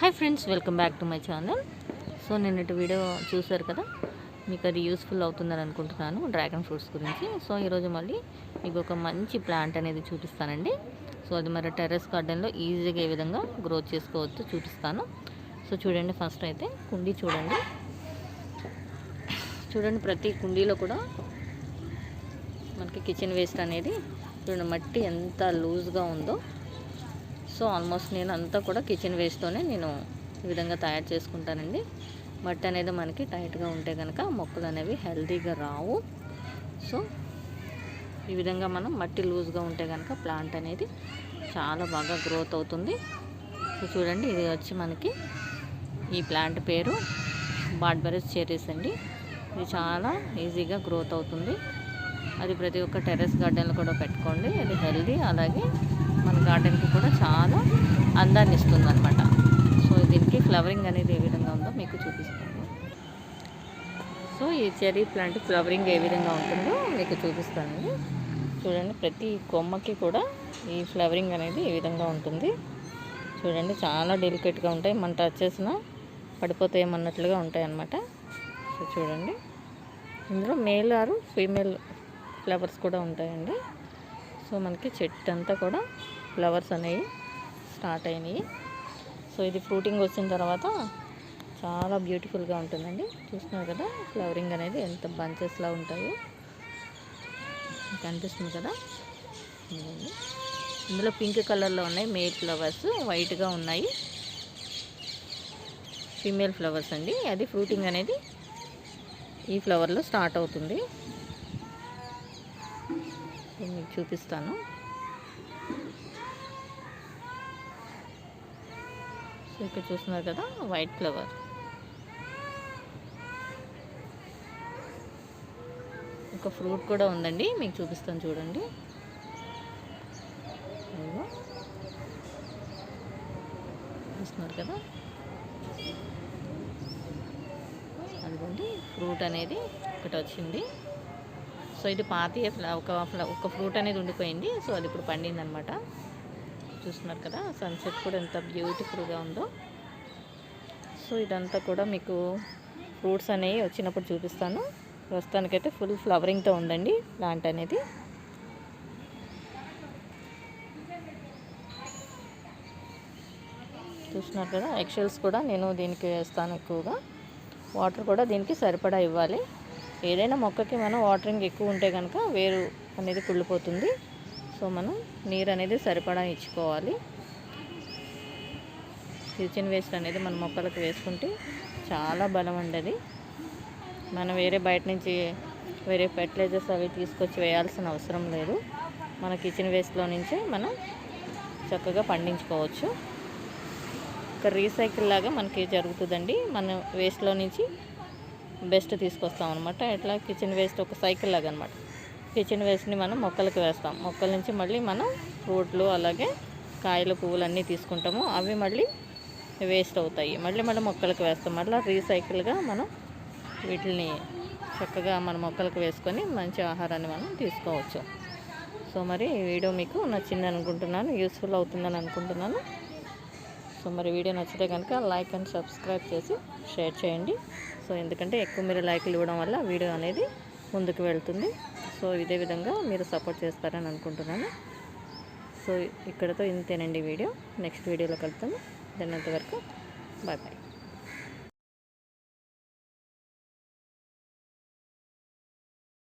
Hi friends welcome back to my channel so నిన్నటి video చూసారు కదా? మీకు అది యూస్ఫుల్ అవుతుందని అనుకుంటున్నాను డ్రాగన్ ఫ్రూట్స్ గురించి. సో ఈరోజు మళ్ళీ మీకు ఒక మంచి ప్లాంట్ అనేది చూపిస్తానండి. సో అది మరి టెర్రస్ గార్డెన్లో ఈజీగా ఏ విధంగా గ్రోత్ చేసుకోవచ్చు చూపిస్తాను. సో చూడండి ఫస్ట్ అయితే కుండీ చూడండి. చూడండి ప్రతి కుండీలో కూడా మనకి కిచెన్ వేస్ట్ అనేది చూడండి మట్టి ఎంత లూజ్గా ఉందో. సో ఆల్మోస్ట్ నేను అంతా కూడా కిచెన్ వేస్ట్తోనే నేను ఈ విధంగా తయారు చేసుకుంటానండి. మట్టి అనేది మనకి టైట్గా ఉంటే కనుక మొక్కలు అనేవి హెల్తీగా రావు. సో ఈ విధంగా మనం మట్టి లూజ్గా ఉంటే కనుక ప్లాంట్ అనేది చాలా బాగా గ్రోత్ అవుతుంది. సో చూడండి ఇది వచ్చి మనకి ఈ ప్లాంట్ పేరు బాడ్బెరీస్ చెరీస్ అండి. ఇది చాలా ఈజీగా గ్రోత్ అవుతుంది. అది ప్రతి ఒక్క టెర్రస్ గార్డెన్లో కూడా పెట్టుకోండి. అది హెల్దీ అలాగే మన గార్డెన్కి కూడా చాలా అందాన్ని ఇస్తుంది అనమాట సో దీనికి ఫ్లవరింగ్ అనేది ఏ విధంగా ఉందో మీకు చూపిస్తాను. సో ఈ చెరీ ప్లాంట్ ఫ్లవరింగ్ ఏ విధంగా ఉంటుందో మీకు చూపిస్తానండి చూడండి ప్రతి కొమ్మకి కూడా ఈ ఫ్లవరింగ్ అనేది ఏ విధంగా ఉంటుంది. చూడండి చాలా డెలికేట్గా ఉంటాయి. మన టచ్ చేసినా పడిపోతాయేమన్నట్లుగా ఉంటాయి అన్నమాట సో చూడండి. ఇందులో మేల్ ఆరు ఫీమేల్ ఫ్లవర్స్ కూడా ఉంటాయండి. సో మనకి చెట్టు అంతా కూడా ఫ్లవర్స్ అనేవి స్టార్ట్ అయినాయి. సో ఇది ఫ్రూటింగ్ వచ్చిన తర్వాత చాలా బ్యూటిఫుల్గా ఉంటుందండి. చూస్తున్నారు కదా ఫ్లవరింగ్ అనేది ఎంత బంచెస్లా ఉంటాయో కనిపిస్తుంది కదా. ఇందులో పింక్ కలర్లో ఉన్నాయి మేల్ ఫ్లవర్స్ వైట్గా ఉన్నాయి. ఫీమేల్ ఫ్లవర్స్ అండి. అది ఫ్రూటింగ్ అనేది ఈ ఫ్లవర్లో స్టార్ట్ అవుతుంది. నేను మీకు చూపిస్తాను. సో ఇక్కడ చూస్తున్నారు కదా వైట్ ఫ్లవర్ ఒక ఫ్రూట్ కూడా ఉందండి మీకు చూపిస్తాను చూడండి. చూస్తున్నారు కదా? అదిగోండి ఫ్రూట్ అనేది ఒకటి వచ్చింది. సో ఇది పాతి ఒక ఒక ఫ్రూట్ అనేది ఉండిపోయింది. సో అది ఇప్పుడు పండింది అనమాట చూస్తున్నారు కదా సన్సెట్ కూడా ఎంత బ్యూటిఫుల్గా ఉందో. సో ఇదంతా కూడా మీకు ఫ్రూట్స్ అనేవి వచ్చినప్పుడు చూపిస్తాను. ప్రస్తుతానికైతే ఫుల్ ఫ్లవరింగ్తో ఉందండి ప్లాంట్ అనేది. చూస్తున్నారు కదా ఎక్షల్స్ కూడా నేను దీనికి వేస్తాను ఎక్కువగా. వాటర్ కూడా దీనికి సరిపడా ఇవ్వాలి. ఏదైనా మొక్కకి మనం వాటరింగ్ ఎక్కువ ఉంటే కనుక వేరు అనేది కుళ్ళిపోతుంది. సో మనం నీరు అనేది సరిపడా ఇచ్చుకోవాలి. కిచెన్ వేస్ట్ అనేది మన మొక్కలకు వేసుకుంటే చాలా బలం ఉండదు మనం వేరే బయట నుంచి వేరే ఫెర్టిలైజర్స్ అవి తీసుకొచ్చి వేయాల్సిన అవసరం లేదు. మన కిచెన్ వేస్ట్లో నుంచే మనం చక్కగా పండించుకోవచ్చు. ఒక రీసైకిల్ లాగా మనకి జరుగుతుందండి. మన వేస్ట్లో నుంచి బెస్ట్ తీసుకొస్తాం అనమాట ఇట్లా కిచెన్ వేస్ట్ ఒక సైకిల్ లాగా అనమాట కిచెన్ వేస్ట్ని మనం మొక్కలకి వేస్తాం. మొక్కల నుంచి మళ్ళీ మనం ఫ్రూట్లు అలాగే కాయలు పువ్వులు అన్నీ తీసుకుంటాము. అవి మళ్ళీ వేస్ట్ అవుతాయి. మళ్ళీ మళ్ళీ మొక్కలకు వేస్తాం. మళ్ళీ రీసైకిల్గా మనం వీటిని చక్కగా మన మొక్కలకు వేసుకొని మంచి ఆహారాన్ని మనం తీసుకోవచ్చు. సో మరి ఈ వీడియో మీకు నచ్చింది అనుకుంటున్నాను యూస్ఫుల్ అవుతుందని అనుకుంటున్నాను. సో మరి వీడియో నచ్చితే కనుక లైక్ అండ్ సబ్స్క్రైబ్ చేసి షేర్ చేయండి. సో ఎందుకంటే ఎక్కువ మీరు లైక్లు ఇవ్వడం వల్ల వీడియో అనేది ముందుకు వెళ్తుంది. సో ఇదే విధంగా మీరు సపోర్ట్ చేస్తారని అనుకుంటున్నాను. సో ఇక్కడతో ఇంతేనండి వీడియో. నెక్స్ట్ వీడియోలో కలుపుతాను దాని వరకు బాయ్ బాయ్.